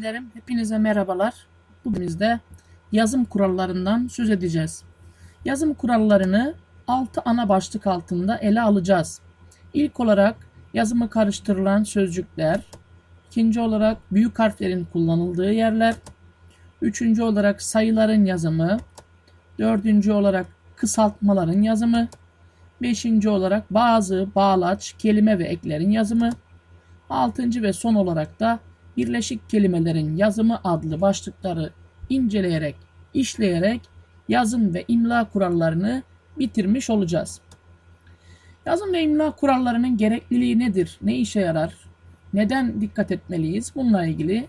öğrencilerim, hepinize merhabalar. Bugün de yazım kurallarından söz edeceğiz. Yazım kurallarını 6 ana başlık altında ele alacağız. İlk olarak yazımı karıştırılan sözcükler, ikinci olarak büyük harflerin kullanıldığı yerler, üçüncü olarak sayıların yazımı, dördüncü olarak kısaltmaların yazımı, beşinci olarak bazı bağlaç, kelime ve eklerin yazımı, altıncı ve son olarak da birleşik kelimelerin yazımı adlı başlıkları inceleyerek, işleyerek yazım ve imla kurallarını bitirmiş olacağız. Yazım ve imla kurallarının gerekliliği nedir? Ne işe yarar? Neden dikkat etmeliyiz? Bununla ilgili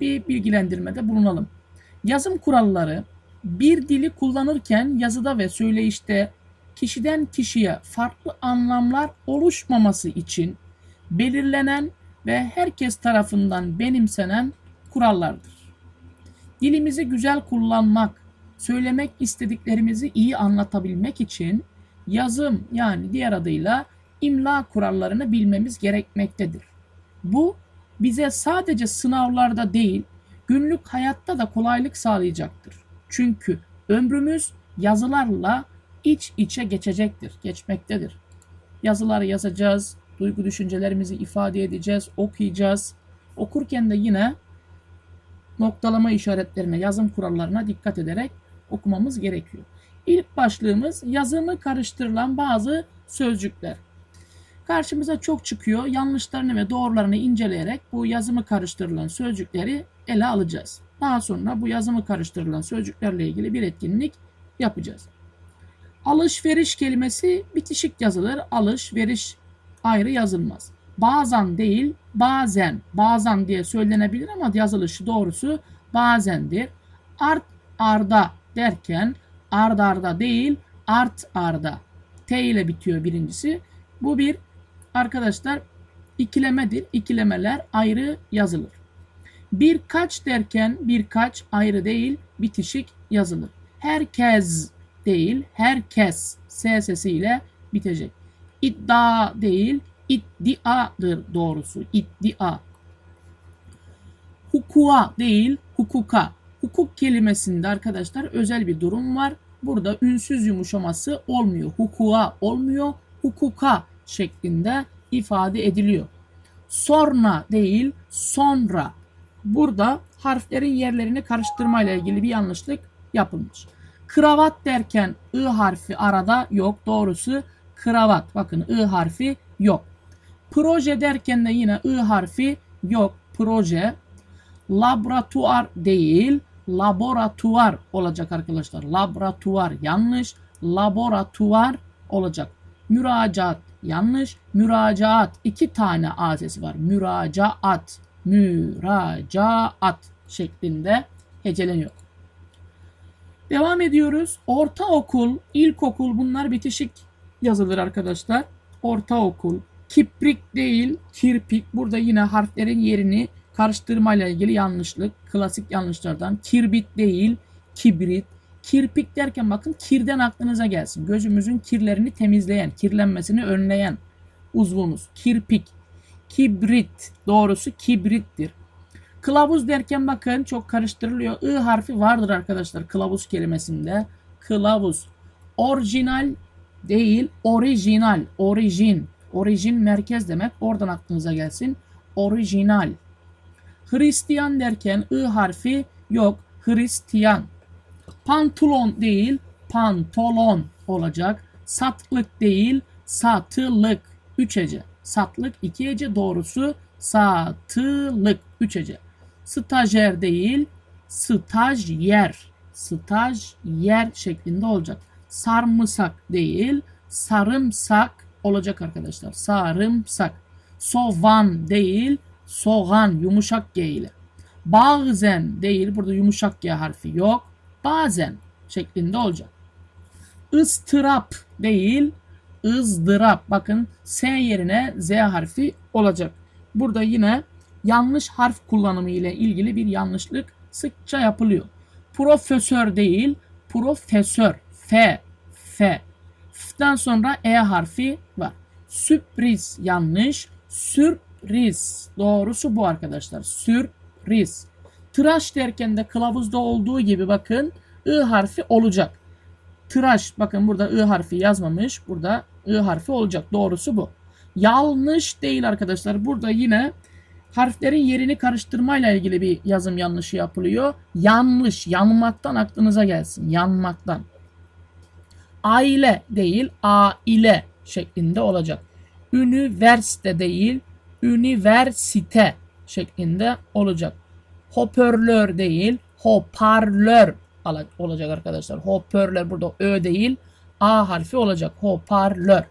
bir bilgilendirmede bulunalım. Yazım kuralları bir dili kullanırken yazıda ve söyleyişte kişiden kişiye farklı anlamlar oluşmaması için belirlenen ve herkes tarafından benimsenen kurallardır. Dilimizi güzel kullanmak, söylemek istediklerimizi iyi anlatabilmek için yazım yani diğer adıyla imla kurallarını bilmemiz gerekmektedir. Bu bize sadece sınavlarda değil, günlük hayatta da kolaylık sağlayacaktır. Çünkü ömrümüz yazılarla iç içe geçecektir, geçmektedir. Yazıları yazacağız, duygu düşüncelerimizi ifade edeceğiz, okuyacağız. Okurken de yine noktalama işaretlerine, yazım kurallarına dikkat ederek okumamız gerekiyor. İlk başlığımız yazımı karıştırılan bazı sözcükler. Karşımıza çok çıkıyor. Yanlışlarını ve doğrularını inceleyerek bu yazımı karıştırılan sözcükleri ele alacağız. Daha sonra bu yazımı karıştırılan sözcüklerle ilgili bir etkinlik yapacağız. Alışveriş kelimesi bitişik yazılır. Alışveriş ayrı yazılmaz. Bazen değil, bazen, bazen diye söylenebilir ama yazılışı doğrusu bazendir. Art arda derken ard arda değil, art arda. T ile bitiyor birincisi. Bu bir arkadaşlar ikilemedir. İkilemeler ayrı yazılır. Birkaç derken birkaç ayrı değil, bitişik yazılır. Herkes değil, herkes S sesiyle bitecek. İddia değil, iddiadır doğrusu. İddia. Hukuka değil, hukuka. Hukuk kelimesinde arkadaşlar özel bir durum var. Burada ünsüz yumuşaması olmuyor. Hukuka olmuyor. Hukuka şeklinde ifade ediliyor. Sonra değil, sonra. Burada harflerin yerlerini karıştırmayla ilgili bir yanlışlık yapılmış. Kravat derken ı harfi arada yok. Doğrusu kravat. Bakın ı harfi yok. Proje derken de yine ı harfi yok. Proje. Laboratuvar değil, laboratuvar olacak arkadaşlar. Laboratuvar yanlış. Laboratuvar olacak. Müracaat yanlış. Müracaat iki tane a sesi var. Müracaat. Müracaat şeklinde heceleniyor. Devam ediyoruz. Ortaokul, ilkokul bunlar bitişik yazılır arkadaşlar. Ortaokul, kiprik değil, kirpik. Burada yine harflerin yerini karıştırmayla ilgili yanlışlık. Klasik yanlışlardan. Kirbit değil, kibrit. Kirpik derken bakın kirden aklınıza gelsin. Gözümüzün kirlerini temizleyen, kirlenmesini önleyen uzvumuz. Kirpik. Kibrit. Doğrusu kibrittir. Kılavuz derken bakın çok karıştırılıyor. I harfi vardır arkadaşlar kılavuz kelimesinde. Kılavuz. Orijinal değil, orijinal. Orijin. Orijin merkez demek. Oradan aklınıza gelsin. Orijinal. Hristiyan derken I harfi yok. Hristiyan. Pantolon değil, pantolon olacak. Satlık değil, satılık. Üç hece. Satlık iki hece doğrusu satılık. Üç hece. Stajyer değil, stajyer. Stajyer şeklinde olacak. Sarımsak değil, sarımsak olacak arkadaşlar. Sarımsak. Soğan değil, soğan yumuşak G ile. Bazen değil, burada yumuşak G harfi yok. Bazen şeklinde olacak. Istırap değil, ızdırap. Bakın S yerine Z harfi olacak. Burada yine yanlış harf kullanımı ile ilgili bir yanlışlık sıkça yapılıyor. Profesör değil, profesör. F, F. F'den sonra E harfi var. Sürpriz yanlış. Sürpriz. Doğrusu bu arkadaşlar. Sürpriz. riz. Tıraş derken de kılavuzda olduğu gibi bakın I harfi olacak. Tıraş bakın burada I harfi yazmamış. Burada I harfi olacak. Doğrusu bu. Yanlış değil arkadaşlar. Burada yine harflerin yerini karıştırmayla ilgili bir yazım yanlışı yapılıyor. Yanlış. Yanmaktan aklınıza gelsin. Yanmaktan. Aile değil aile şeklinde olacak. Üniversite değil üniversite şeklinde olacak. Hoparlör değil hoparlör olacak arkadaşlar. Hoparlör burada ö değil a harfi olacak. Hoparlör.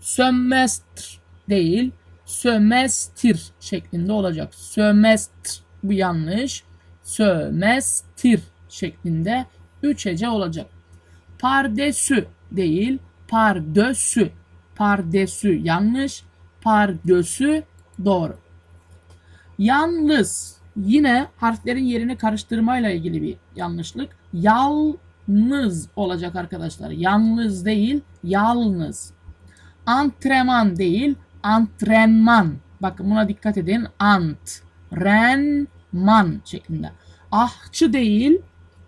Sömestr değil sömestir şeklinde olacak. Sömestr bu yanlış. Sömestir şeklinde üç hece olacak. Pardesü değil pardösü. Pardesü yanlış. Pardösü doğru. Yalnız yine harflerin yerini karıştırmayla ilgili bir yanlışlık. Yalnız olacak arkadaşlar. Yalnız değil, yalnız. Antrenman değil, antrenman. Bakın buna dikkat edin. Antrenman şeklinde. Ahçı değil,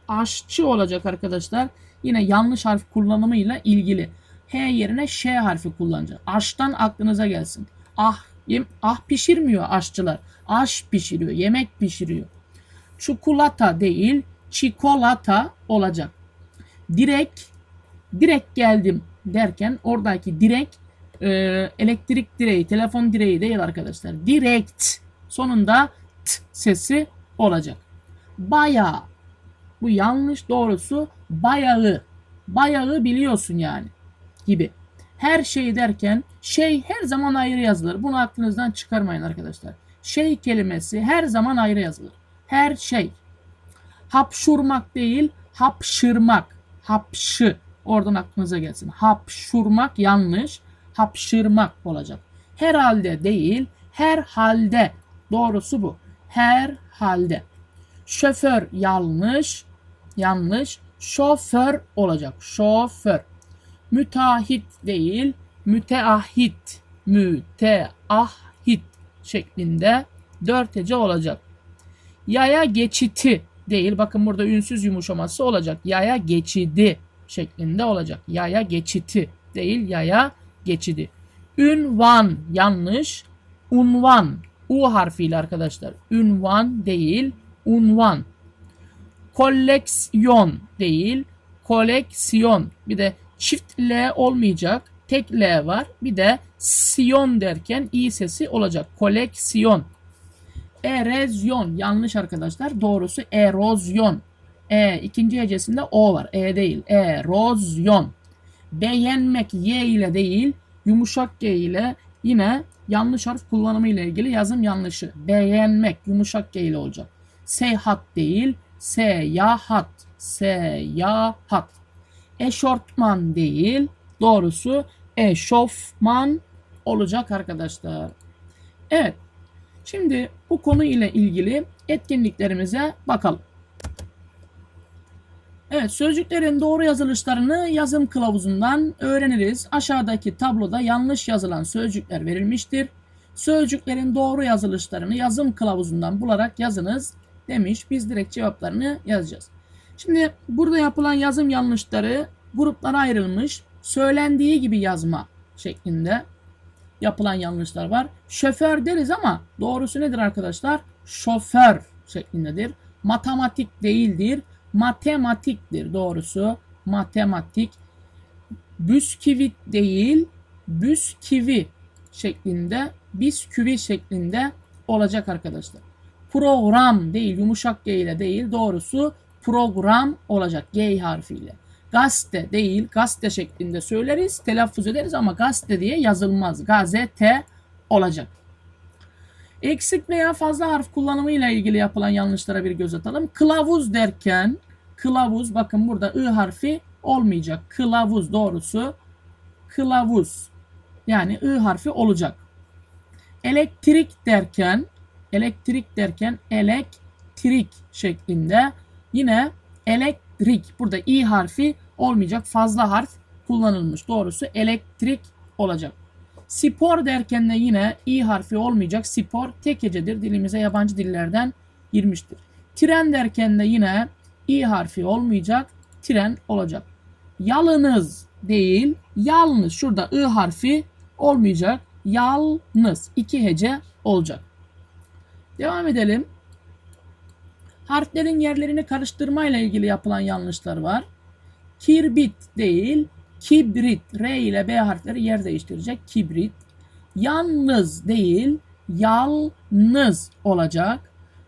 aşçı olacak arkadaşlar. Yine yanlış harf kullanımıyla ilgili. H yerine Ş harfi kullanacak. Aştan aklınıza gelsin. Ah, yem, ah pişirmiyor aşçılar. Aş pişiriyor, yemek pişiriyor. Çikolata değil, çikolata olacak. Direkt, direkt geldim derken oradaki direkt e, elektrik direği, telefon direği değil arkadaşlar. Direkt sonunda t sesi olacak. Bayağı. Bu yanlış doğrusu bayağı. Bayağı biliyorsun yani gibi. Her şey derken şey her zaman ayrı yazılır. Bunu aklınızdan çıkarmayın arkadaşlar. Şey kelimesi her zaman ayrı yazılır. Her şey. Hapşurmak değil, hapşırmak. Hapşı. Oradan aklınıza gelsin. Hapşurmak yanlış. Hapşırmak olacak. Herhalde değil, her halde. Doğrusu bu. Her halde. Şoför yanlış. Yanlış. Şoför olacak. Şoför. Müteahhit değil, müteahhit. Müteahhit şeklinde dört hece olacak. Yaya geçiti değil. Bakın burada ünsüz yumuşaması olacak. Yaya geçidi şeklinde olacak. Yaya geçiti değil, yaya geçidi. Ünvan yanlış. Unvan. U harfiyle arkadaşlar. Ünvan değil, unvan. Koleksiyon değil, koleksiyon. Bir de çift L olmayacak. Tek L var. Bir de siyon derken i sesi olacak. Koleksiyon. Erozyon. Yanlış arkadaşlar. Doğrusu erozyon. E ikinci hecesinde o var. E değil. Erozyon. Beğenmek y ile değil yumuşak g ile yine yanlış harf kullanımı ile ilgili yazım yanlışı. Beğenmek yumuşak g ile olacak. Seyahat değil seyahat. Seyahat. Eşortman değil. Doğrusu eşofman olacak arkadaşlar. Evet. Şimdi bu konu ile ilgili etkinliklerimize bakalım. Evet sözcüklerin doğru yazılışlarını yazım kılavuzundan öğreniriz. Aşağıdaki tabloda yanlış yazılan sözcükler verilmiştir. Sözcüklerin doğru yazılışlarını yazım kılavuzundan bularak yazınız demiş. Biz direkt cevaplarını yazacağız. Şimdi burada yapılan yazım yanlışları gruplara ayrılmış. Söylendiği gibi yazma şeklinde yapılan yanlışlar var. Şoför deriz ama doğrusu nedir arkadaşlar? Şoför şeklindedir. Matematik değildir. Matematiktir doğrusu. Matematik. Bisküvit değil. Bisküvi şeklinde. Bisküvi şeklinde olacak arkadaşlar. Program değil. Yumuşak G ile değil. Doğrusu program olacak. G harfiyle. Gazete değil. Gazete şeklinde söyleriz. Telaffuz ederiz ama gazete diye yazılmaz. Gazete olacak. Eksik veya fazla harf kullanımı ile ilgili yapılan yanlışlara bir göz atalım. Kılavuz derken kılavuz bakın burada ı harfi olmayacak. Kılavuz doğrusu kılavuz. Yani ı harfi olacak. Elektrik derken elektrik derken elektrik şeklinde yine elektrik burada i harfi olmayacak. Fazla harf kullanılmış. Doğrusu elektrik olacak. Spor derken de yine i harfi olmayacak. Spor tek hecedir. Dilimize yabancı dillerden girmiştir. Tren derken de yine i harfi olmayacak. Tren olacak. Yalınız değil, yalnız. Şurada ı harfi olmayacak. Yalnız. iki hece olacak. Devam edelim. Harflerin yerlerini karıştırmayla ilgili yapılan yanlışlar var. Kirbit değil, kibrit. R ile B harfleri yer değiştirecek. Kibrit. Yalnız değil, yalnız olacak.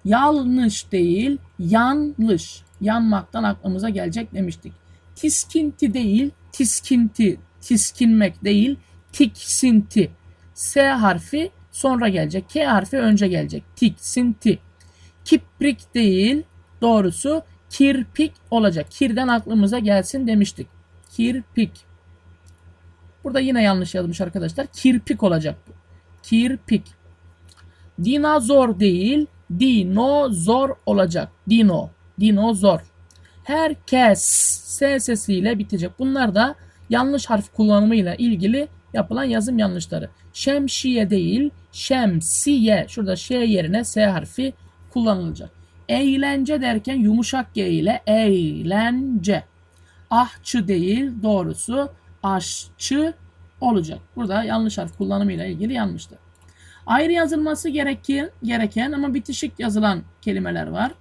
Yanlış değil, yanlış. Yanmaktan aklımıza gelecek demiştik. Tiskinti değil, tiskinti. Tiskinmek değil, tiksinti. S harfi sonra gelecek. K harfi önce gelecek. Tiksinti. Kiprik değil, doğrusu kirpik olacak. Kirden aklımıza gelsin demiştik. Kirpik. Burada yine yanlış yazmış arkadaşlar. Kirpik olacak bu. Kirpik. Dinozor değil, dinozor olacak. Dino, dinozor. Herkes S sesiyle bitecek. Bunlar da yanlış harf kullanımıyla ilgili yapılan yazım yanlışları. Şemsiye değil, şemsiye. Şurada Ş yerine S harfi kullanılacak. Eğlence derken yumuşak G ile eğlence. Ahçı değil, doğrusu aşçı olacak. Burada yanlış harf kullanımıyla ilgili yanlıştır. Ayrı yazılması gereken, gereken ama bitişik yazılan kelimeler var.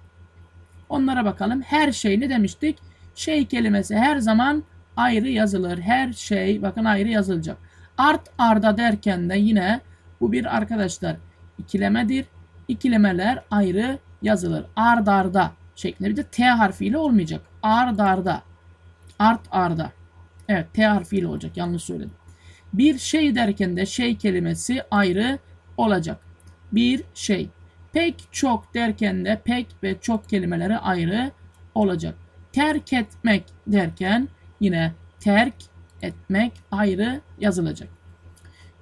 Onlara bakalım. Her şey ne demiştik? Şey kelimesi her zaman ayrı yazılır. Her şey bakın ayrı yazılacak. Art arda derken de yine bu bir arkadaşlar ikilemedir. İkilemeler ayrı yazılır. Ard arda şeklinde bir de T harfiyle olmayacak. Ard arda. Art arda. Evet T harfiyle olacak. Yanlış söyledim. Bir şey derken de şey kelimesi ayrı olacak. Bir şey. Pek çok derken de pek ve çok kelimeleri ayrı olacak. Terk etmek derken yine terk etmek ayrı yazılacak.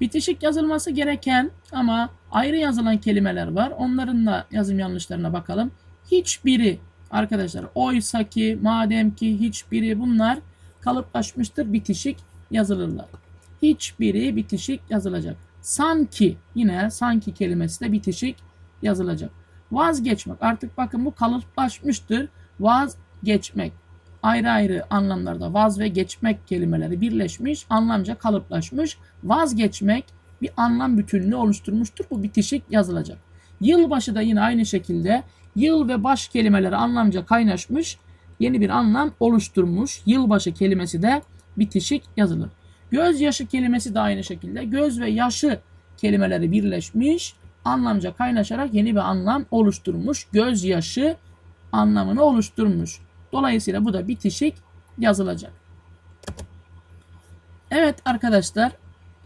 Bitişik yazılması gereken ama ayrı yazılan kelimeler var. Onların da yazım yanlışlarına bakalım. Hiçbiri arkadaşlar oysa ki madem ki hiçbiri bunlar kalıplaşmıştır bitişik yazılırlar. Hiçbiri bitişik yazılacak. Sanki yine sanki kelimesi de bitişik yazılacak. Vazgeçmek artık bakın bu kalıplaşmıştır. Vazgeçmek ayrı ayrı anlamlarda vaz ve geçmek kelimeleri birleşmiş, anlamca kalıplaşmış. Vazgeçmek bir anlam bütünlüğü oluşturmuştur. Bu bitişik yazılacak. Yılbaşı da yine aynı şekilde yıl ve baş kelimeleri anlamca kaynaşmış, yeni bir anlam oluşturmuş. Yılbaşı kelimesi de bitişik yazılır. Gözyaşı kelimesi de aynı şekilde göz ve yaşı kelimeleri birleşmiş, anlamca kaynaşarak yeni bir anlam oluşturmuş. Gözyaşı anlamını oluşturmuş. Dolayısıyla bu da bitişik yazılacak. Evet arkadaşlar.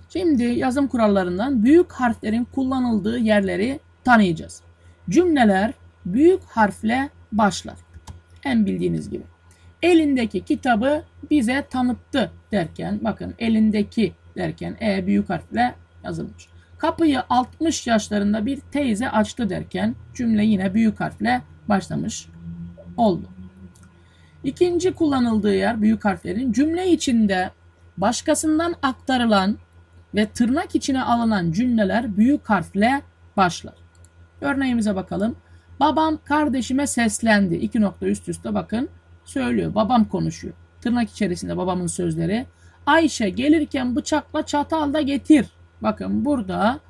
Şimdi yazım kurallarından büyük harflerin kullanıldığı yerleri tanıyacağız. Cümleler büyük harfle başlar. En bildiğiniz gibi. Elindeki kitabı bize tanıttı derken bakın elindeki derken E büyük harfle yazılmış. Kapıyı 60 yaşlarında bir teyze açtı derken cümle yine büyük harfle başlamış oldu. İkinci kullanıldığı yer büyük harflerin cümle içinde başkasından aktarılan ve tırnak içine alınan cümleler büyük harfle başlar. Örneğimize bakalım. Babam kardeşime seslendi. İki nokta üst üste bakın söylüyor. Babam konuşuyor. Tırnak içerisinde babamın sözleri. Ayşe gelirken bıçakla çatal da getir. Bakın burada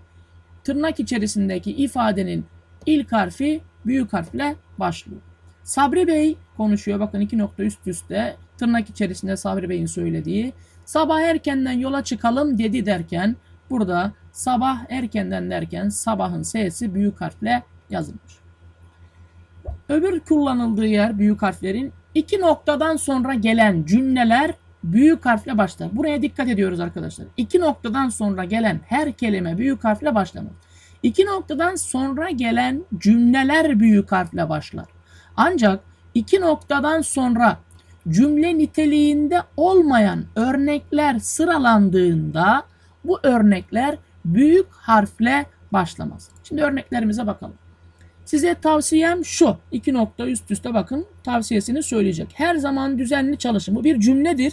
tırnak içerisindeki ifadenin ilk harfi büyük harfle başlıyor. Sabri Bey konuşuyor. Bakın iki nokta üst üste tırnak içerisinde Sabri Bey'in söylediği. Sabah erkenden yola çıkalım dedi derken burada sabah erkenden derken sabahın sesi büyük harfle yazılmış. Öbür kullanıldığı yer büyük harflerin iki noktadan sonra gelen cümleler büyük harfle başlar. Buraya dikkat ediyoruz arkadaşlar. İki noktadan sonra gelen her kelime büyük harfle başlamaz. İki noktadan sonra gelen cümleler büyük harfle başlar. Ancak iki noktadan sonra cümle niteliğinde olmayan örnekler sıralandığında bu örnekler büyük harfle başlamaz. Şimdi örneklerimize bakalım. Size tavsiyem şu. iki nokta üst üste bakın tavsiyesini söyleyecek. Her zaman düzenli çalışın. Bu bir cümledir.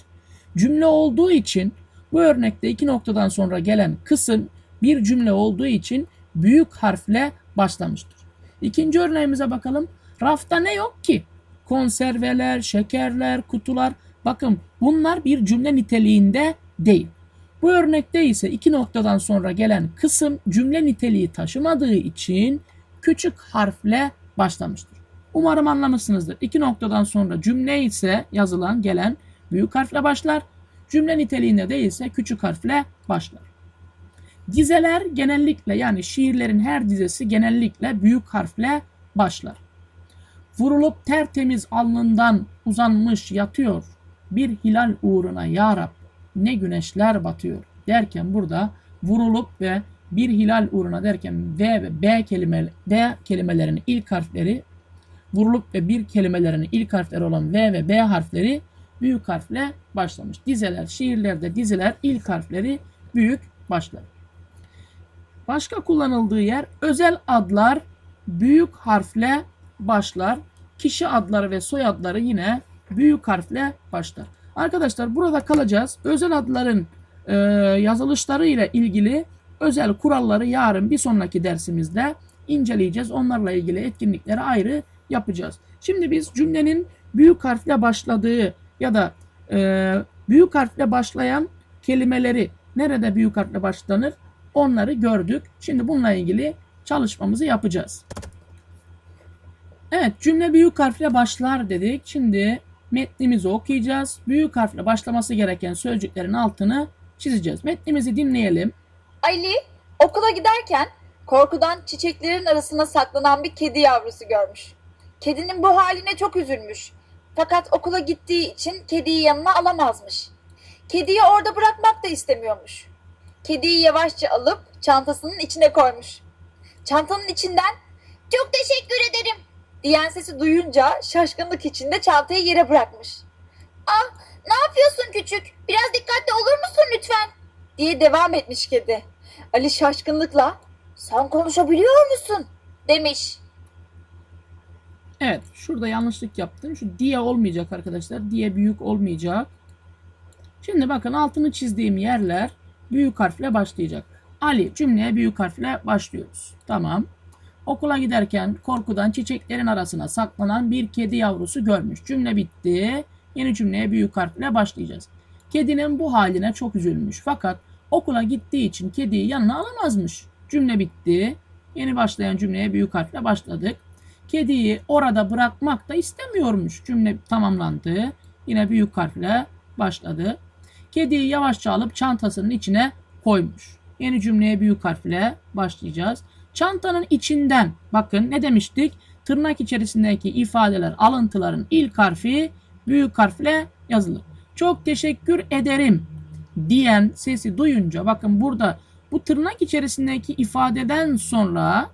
Cümle olduğu için bu örnekte iki noktadan sonra gelen kısım bir cümle olduğu için büyük harfle başlamıştır. İkinci örneğimize bakalım. Rafta ne yok ki? Konserveler, şekerler, kutular. Bakın bunlar bir cümle niteliğinde değil. Bu örnekte ise iki noktadan sonra gelen kısım cümle niteliği taşımadığı için küçük harfle başlamıştır. Umarım anlamışsınızdır. İki noktadan sonra cümle ise yazılan gelen büyük harfle başlar. Cümle niteliğinde değilse küçük harfle başlar. Dizeler genellikle yani şiirlerin her dizesi genellikle büyük harfle başlar. Vurulup tertemiz alnından uzanmış yatıyor. Bir hilal uğruna ya Rab ne güneşler batıyor derken burada vurulup ve bir hilal uğruna derken V ve B kelime B kelimelerinin ilk harfleri vurulup ve bir kelimelerinin ilk harfleri olan V ve B harfleri büyük harfle başlamış. Dizeler, şiirlerde dizeler ilk harfleri büyük başlar. Başka kullanıldığı yer özel adlar büyük harfle başlar. Kişi adları ve soyadları yine büyük harfle başlar. Arkadaşlar burada kalacağız. Özel adların e, yazılışları ile ilgili özel kuralları yarın bir sonraki dersimizde inceleyeceğiz. Onlarla ilgili etkinlikleri ayrı yapacağız. Şimdi biz cümlenin büyük harfle başladığı ya da e, büyük harfle başlayan kelimeleri nerede büyük harfle başlanır onları gördük. Şimdi bununla ilgili çalışmamızı yapacağız. Evet cümle büyük harfle başlar dedik. Şimdi metnimizi okuyacağız. Büyük harfle başlaması gereken sözcüklerin altını çizeceğiz. Metnimizi dinleyelim. Ali okula giderken korkudan çiçeklerin arasına saklanan bir kedi yavrusu görmüş. Kedinin bu haline çok üzülmüş. Fakat okula gittiği için kediyi yanına alamazmış. Kediyi orada bırakmak da istemiyormuş. Kediyi yavaşça alıp çantasının içine koymuş. Çantanın içinden "Çok teşekkür ederim." Diyen sesi duyunca şaşkınlık içinde çantayı yere bırakmış. "Ah, ne yapıyorsun küçük? Biraz dikkatli olur musun lütfen?" diye devam etmiş kedi. Ali şaşkınlıkla "Sen konuşabiliyor musun?" demiş. Evet şurada yanlışlık yaptım. Şu diye olmayacak arkadaşlar. Diye büyük olmayacak. Şimdi bakın altını çizdiğim yerler büyük harfle başlayacak. Ali cümleye büyük harfle başlıyoruz. Tamam. Okula giderken korkudan çiçeklerin arasına saklanan bir kedi yavrusu görmüş. Cümle bitti. Yeni cümleye büyük harfle başlayacağız. Kedinin bu haline çok üzülmüş. Fakat okula gittiği için kediyi yanına alamazmış. Cümle bitti. Yeni başlayan cümleye büyük harfle başladık. Kediyi orada bırakmak da istemiyormuş. Cümle tamamlandı. Yine büyük harfle başladı. Kediyi yavaşça alıp çantasının içine koymuş. Yeni cümleye büyük harfle başlayacağız. Çantanın içinden bakın ne demiştik? Tırnak içerisindeki ifadeler, alıntıların ilk harfi büyük harfle yazılır. Çok teşekkür ederim diyen sesi duyunca bakın burada bu tırnak içerisindeki ifadeden sonra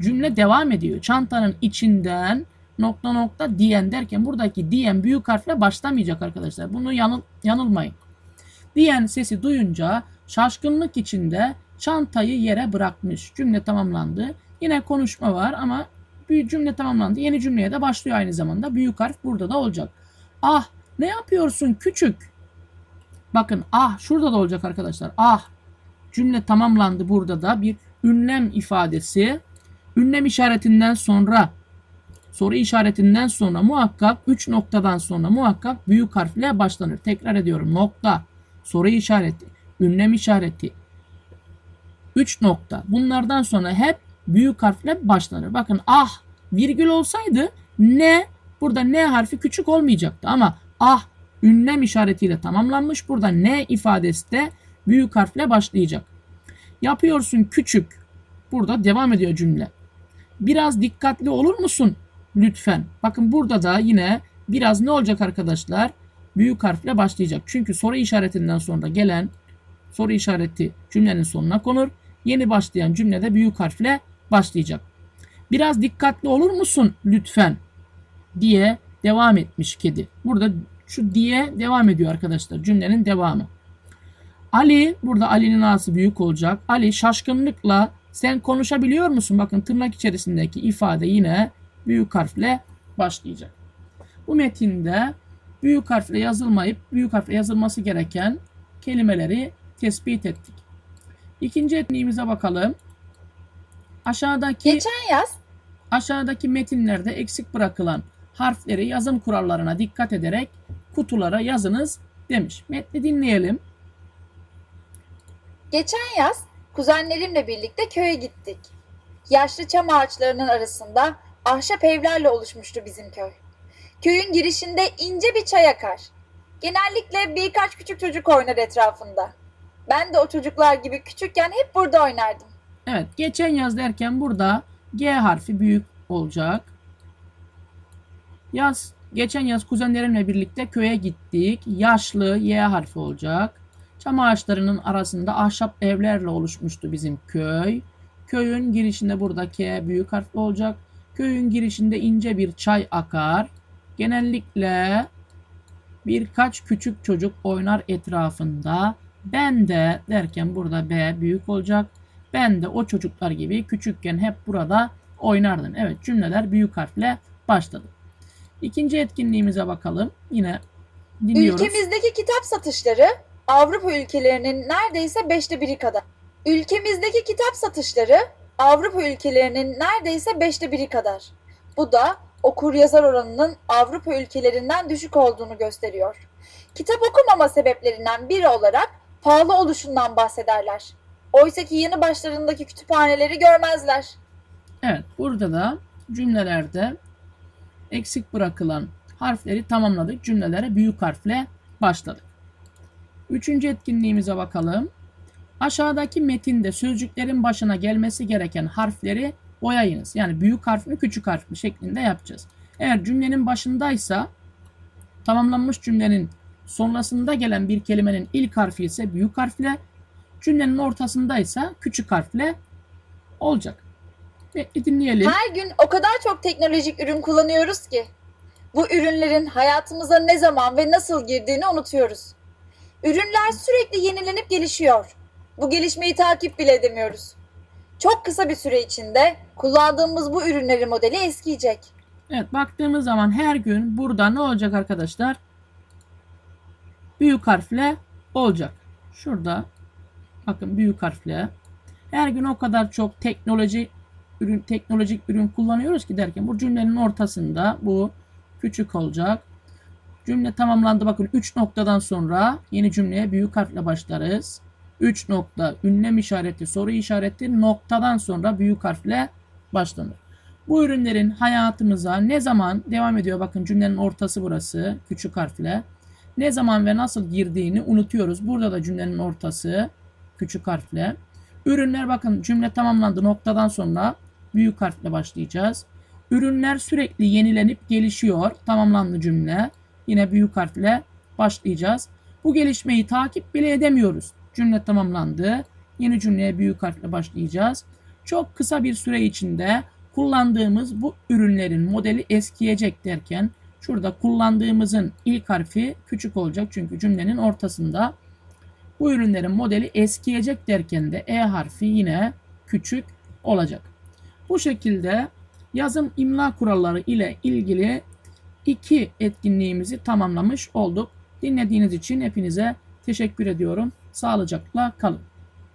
cümle devam ediyor. Çantanın içinden nokta nokta diyen derken buradaki diyen büyük harfle başlamayacak arkadaşlar. Bunu yanıl, yanılmayın. Diyen sesi duyunca şaşkınlık içinde çantayı yere bırakmış. Cümle tamamlandı. Yine konuşma var ama bir cümle tamamlandı. Yeni cümleye de başlıyor aynı zamanda. Büyük harf burada da olacak. Ah ne yapıyorsun küçük? Bakın ah şurada da olacak arkadaşlar. Ah cümle tamamlandı burada da bir ünlem ifadesi. Ünlem işaretinden sonra soru işaretinden sonra muhakkak 3 noktadan sonra muhakkak büyük harfle başlanır. Tekrar ediyorum nokta, soru işareti, ünlem işareti, 3 nokta. Bunlardan sonra hep büyük harfle başlanır. Bakın ah virgül olsaydı ne burada ne harfi küçük olmayacaktı ama ah ünlem işaretiyle tamamlanmış. Burada ne ifadesi de büyük harfle başlayacak. Yapıyorsun küçük. Burada devam ediyor cümle. Biraz dikkatli olur musun? Lütfen. Bakın burada da yine biraz ne olacak arkadaşlar? Büyük harfle başlayacak. Çünkü soru işaretinden sonra gelen soru işareti cümlenin sonuna konur. Yeni başlayan cümlede büyük harfle başlayacak. Biraz dikkatli olur musun lütfen diye devam etmiş kedi. Burada şu diye devam ediyor arkadaşlar cümlenin devamı. Ali burada Ali'nin ağzı büyük olacak. Ali şaşkınlıkla sen konuşabiliyor musun? Bakın tırnak içerisindeki ifade yine büyük harfle başlayacak. Bu metinde büyük harfle yazılmayıp büyük harfle yazılması gereken kelimeleri tespit ettik. İkinci etniğimize bakalım. Aşağıdaki Geçen yaz Aşağıdaki metinlerde eksik bırakılan harfleri yazım kurallarına dikkat ederek kutulara yazınız demiş. Metni dinleyelim. Geçen yaz kuzenlerimle birlikte köye gittik. Yaşlı çam ağaçlarının arasında ahşap evlerle oluşmuştu bizim köy. Köyün girişinde ince bir çay akar. Genellikle birkaç küçük çocuk oynar etrafında. Ben de o çocuklar gibi küçükken hep burada oynardım. Evet, geçen yaz derken burada G harfi büyük olacak. Yaz, geçen yaz kuzenlerimle birlikte köye gittik. Yaşlı Y harfi olacak. Çam ağaçlarının arasında ahşap evlerle oluşmuştu bizim köy. Köyün girişinde burada K büyük harfli olacak. Köyün girişinde ince bir çay akar. Genellikle birkaç küçük çocuk oynar etrafında. Ben de derken burada B büyük olacak. Ben de o çocuklar gibi küçükken hep burada oynardım. Evet cümleler büyük harfle başladı. İkinci etkinliğimize bakalım. Yine dinliyoruz. Ülkemizdeki kitap satışları Avrupa ülkelerinin neredeyse beşte biri kadar. Ülkemizdeki kitap satışları Avrupa ülkelerinin neredeyse beşte biri kadar. Bu da okur yazar oranının Avrupa ülkelerinden düşük olduğunu gösteriyor. Kitap okumama sebeplerinden biri olarak pahalı oluşundan bahsederler. Oysa ki yeni başlarındaki kütüphaneleri görmezler. Evet burada da cümlelerde eksik bırakılan harfleri tamamladık. Cümlelere büyük harfle başladık. Üçüncü etkinliğimize bakalım. Aşağıdaki metinde sözcüklerin başına gelmesi gereken harfleri boyayınız. Yani büyük harf mi küçük harf mi şeklinde yapacağız. Eğer cümlenin başındaysa tamamlanmış cümlenin sonrasında gelen bir kelimenin ilk harfi ise büyük harfle, cümlenin ortasındaysa küçük harfle olacak. Ve dinleyelim. Her gün o kadar çok teknolojik ürün kullanıyoruz ki bu ürünlerin hayatımıza ne zaman ve nasıl girdiğini unutuyoruz. Ürünler sürekli yenilenip gelişiyor. Bu gelişmeyi takip bile edemiyoruz. Çok kısa bir süre içinde kullandığımız bu ürünlerin modeli eskiyecek. Evet baktığımız zaman her gün burada ne olacak arkadaşlar? Büyük harfle olacak. Şurada bakın büyük harfle. Her gün o kadar çok teknoloji ürün teknolojik ürün kullanıyoruz ki derken bu cümlenin ortasında bu küçük olacak. Cümle tamamlandı. Bakın 3 noktadan sonra yeni cümleye büyük harfle başlarız. 3 nokta, ünlem işareti, soru işareti noktadan sonra büyük harfle başlanır. Bu ürünlerin hayatımıza ne zaman devam ediyor? Bakın cümlenin ortası burası küçük harfle. Ne zaman ve nasıl girdiğini unutuyoruz. Burada da cümlenin ortası küçük harfle. Ürünler bakın cümle tamamlandı noktadan sonra büyük harfle başlayacağız. Ürünler sürekli yenilenip gelişiyor. Tamamlandı cümle. Yine büyük harfle başlayacağız. Bu gelişmeyi takip bile edemiyoruz. Cümle tamamlandı. Yeni cümleye büyük harfle başlayacağız. Çok kısa bir süre içinde kullandığımız bu ürünlerin modeli eskiyecek derken şurada kullandığımızın ilk harfi küçük olacak çünkü cümlenin ortasında. Bu ürünlerin modeli eskiyecek derken de E harfi yine küçük olacak. Bu şekilde yazım imla kuralları ile ilgili iki etkinliğimizi tamamlamış olduk. Dinlediğiniz için hepinize teşekkür ediyorum. Sağlıcakla kalın.